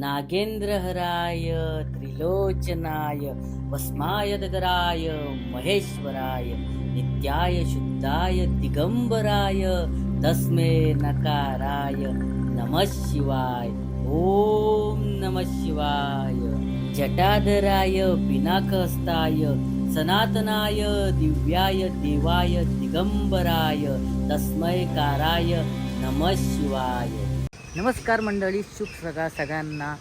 नागेंद्रहराय त्रिलोचनाय भस्माय दगराय महेश्वराय नित्याय शुद्धाय दिगंबराय तस्मे नकाराय नमः शिवाय ओम नमः शिवाय जटाधराय पिनाकहस्ताय सनातनाय दिव्याय देवाय दिगंबराय तस्मै काराय नमः शिवाय। नमस्कार मंडळी शुभ सगळा सगळ्यांना.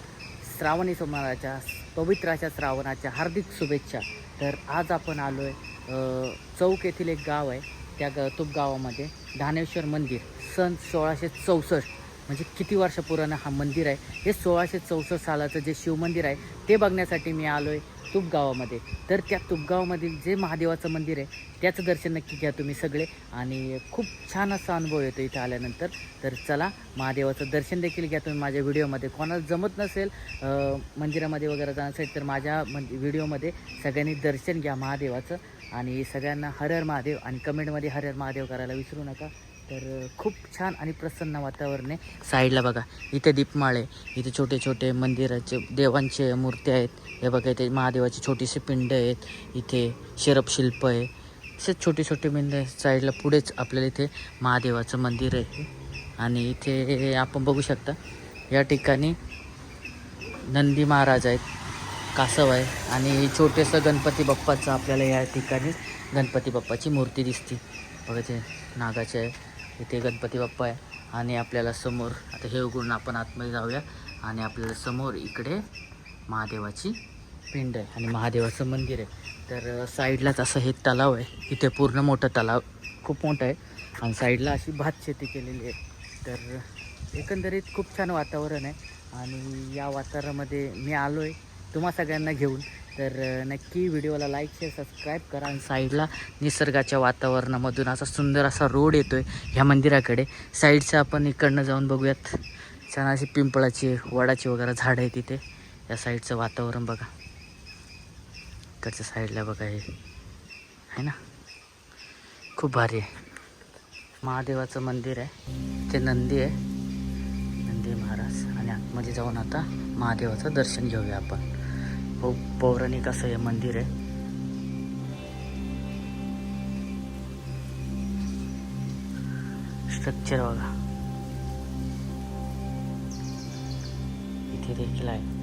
श्रावणी सोमवाराच्या पवित्राच्या श्रावणाच्या हार्दिक शुभेच्छा. तर आज आपण आलो आहे चौक येथील एक गाव आहे त्या ग तुप गावामध्ये धानेश्वर मंदिर सन सोळाशे चौसष्ट. म्हणजे किती वर्ष पुराणं हा मंदिर आहे? हे सोळाशे चौसष्ट सालाचं जे शिवमंदिर आहे ते बघण्यासाठी मी आलो आहे तुपगावामध्ये. तर त्या तुपगावामधील जे महादेवाचं मंदिर आहे त्याचं दर्शन नक्की घ्या तुम्ही सगळे. आणि खूप छान असा अनुभव येतो इथे आल्यानंतर. तर चला महादेवाचं दर्शन देखील घ्या तुम्ही माझ्या व्हिडिओमध्ये. कोणाला जमत नसेल मंदिरामध्ये वगैरे जाणं असेल तर माझ्या मन व्हिडिओमध्ये सगळ्यांनी दर्शन घ्या महादेवाचं. आणि सगळ्यांना हर हर महादेव आणि कमेंटमध्ये हर हर महादेव करायला विसरू नका. तर खूप छान आणि प्रसन्न वातावरण आहे. साईडला बघा इथे दीपमाळे इथे छोटे छोटे मंदिराचे देवांचे मूर्ती आहेत. हे बघा इथे महादेवाची छोटीशी पिंड आहेत. इथे शरपशिल्प आहे. असेच छोटे छोटे पिंड आहे साईडला पुढेच आपल्याला इथे महादेवाचं मंदिर आहे. आणि इथे आपण बघू शकता या ठिकाणी नंदी महाराज आहेत. कासव आहे. आणि छोटेसं गणपती बाप्पाचं आपल्याला या ठिकाणी गणपती बाप्पाची मूर्ती दिसते. बघा ते नागाचे आहे. इथे गणपती बाप्पा आहे आणि आपल्याला समोर आता हे उघडून आपण आतमध्ये जाऊया. आणि आपल्याला समोर इकडे महादेवाची पिंड आहे आणि महादेवाचं मंदिर आहे. तर साईडलाच असं हे तलाव आहे. इथे पूर्ण मोठं तलाव खूप मोठं आहे. आणि साईडला अशी भात शेती केलेली आहे. तर एकंदरीत खूप छान वातावरण आहे. आणि या वातावरणामध्ये मी आलो आहे तुम्हा सगळ्यांना घेऊन. तर नक्की व्हिडिओला लाईक शेअर सबस्क्राईब करा. आणि साईडला निसर्गाच्या वातावरणामधून असा सुंदर असा रोड येतो आहे ह्या मंदिराकडे. साईडचं आपण इकडनं जाऊन बघूयात. छान अशी पिंपळाची वडाची वगैरे झाडं आहे तिथे. या साईडचं वातावरण बघा. इकडच्या साईडला बघा हे. आहे ना? खूप भारी आहे. महादेवाचं मंदिर आहे. ते नंदी आहे. नंदी महाराज. आणि आतमध्ये जाऊन आता महादेवाचं दर्शन घेऊया आपण. पौराणिक असं हे मंदिर आहे. स्ट्रक्चर बघा. इथे देखील आहे.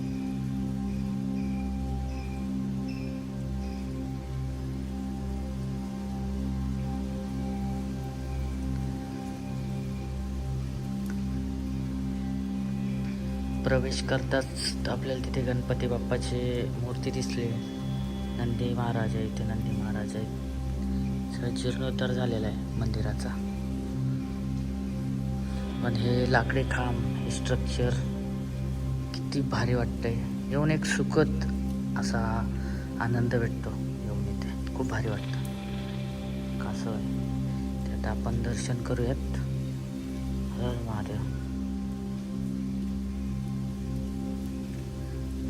प्रवेश करताच आपल्याला तिथे गणपती बाप्पाची मूर्ती दिसली. नंदी महाराज आहे इथे. नंदी महाराज आहे सगळं जीर्णोद्धार झालेला आहे मंदिराचा. पण हे लाकडी खांब हे स्ट्रक्चर किती भारी वाटतंय. येऊन एक सुखद असा आनंद भेटतो येऊन इथे. खूप भारी वाटतं. कसं आहे? त्यात आपण दर्शन करूयात. हर महादेव.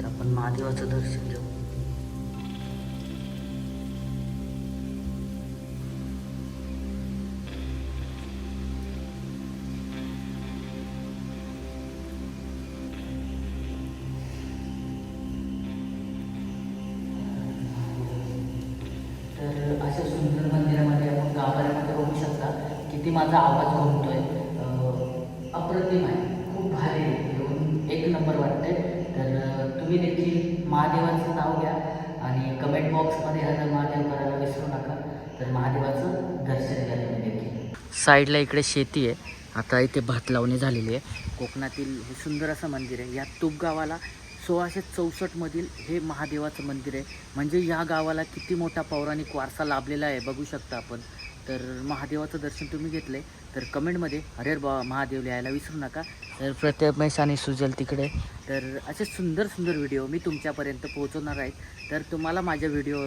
आपण महादेवाचं दर्शन घेऊ. तर अशा सुंदर मंदिरामध्ये आपण गाभाऱ्यामध्ये बघू शकता किती माझा आवाज घुमतोय. अं, अप्रतिम आहे. खूप भारी आहे. एक नंबर वाटतंय. तर तुम्ही देखील महादेवाचं नाव घ्या आणि कमेंट बॉक्समध्ये हजर महादेव करायला विसरू नका. तर महादेवाचं दर्शन घ्या तुम्ही देखील. साईडला इकडे शेती आहे. आता इथे भात लावणी झालेली आहे. कोकणातील हे सुंदर असं मंदिर आहे. या तुप गावाला सोळाशे चौसष्टमधील हे महादेवाचं मंदिर आहे. म्हणजे या गावाला किती मोठा पौराणिक वारसा लाभलेला आहे बघू शकता आपण. तर महादेवाचं दर्शन तुम्ही घेतलं आहे तर कमेंटमध्ये हरेर बा महादेव लिहायला विसरू नका. तर प्रत्यमेश आणि सुजल तिकडे. तर असे सुंदर सुंदर व्हिडिओ मी तुमच्यापर्यंत पोहोचवणार आहेत तर तुम्हाला माझ्या व्हिडिओ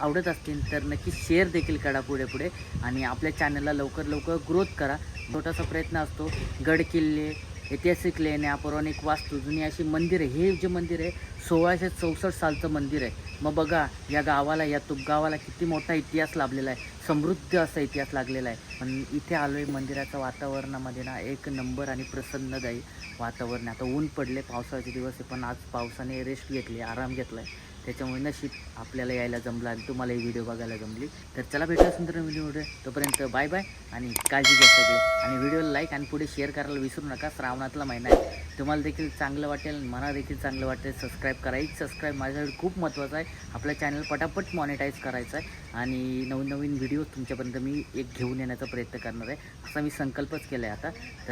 आवडत असतील तर नक्की शेअर देखील करा पुढे पुढे. आणि आपल्या चॅनलला लवकर लवकर ग्रोथ करा. छोटासा प्रयत्न असतो. गड किल्ले ऐतिहासिक लेण्या पौराणिक वास्तू जुनी अशी मंदिर आहे. हे जे मंदिर आहे सोळाशे चौसष्ट सालचं मंदिर आहे. मग बघा या गावाला या तुपगावाला किती मोठा इतिहास लाभलेला आहे. समृद्ध असा इतिहास लागलेला आहे. पण इथे आलो आहे मंदिराच्या वातावरणामध्ये ना एक नंबर आणि प्रसन्नदायी वातावरण आहे. आता ऊन पडले पावसाचे दिवस आहे पण आज पावसाने रेस्ट घेतली आराम घेतला आहे त्याच्यामुळे नशीब आपल्याला यायला जमलं आणि तुम्हाला ही व्हिडिओ बघायला जमली. तर चला भेटूया सुंदर व्हिडिओ तोपर्यंत बाय बाय आणि काळजी घ्या सगळे. आणि व्हिडिओला लाईक आणि पुढे शेअर करायला विसरू नका. श्रावणातला महिना आहे. तुम्हाला देखील चांगलं वाटेल मला देखील चांगलं वाटेल. सबस्क्राईब करायची सबस्क्राईब माझ्यासाठी खूप महत्त्वाचं आहे. आपल्या चॅनल पटापट मॉनिटाईज करायचं आहे. आणि नवीन नवीन व्हिडिओ तुमच्यापर्यंत मी एक घेऊन येण्याचा प्रयत्न करणार आहे. असा मी संकल्पच केला आहे आता. तर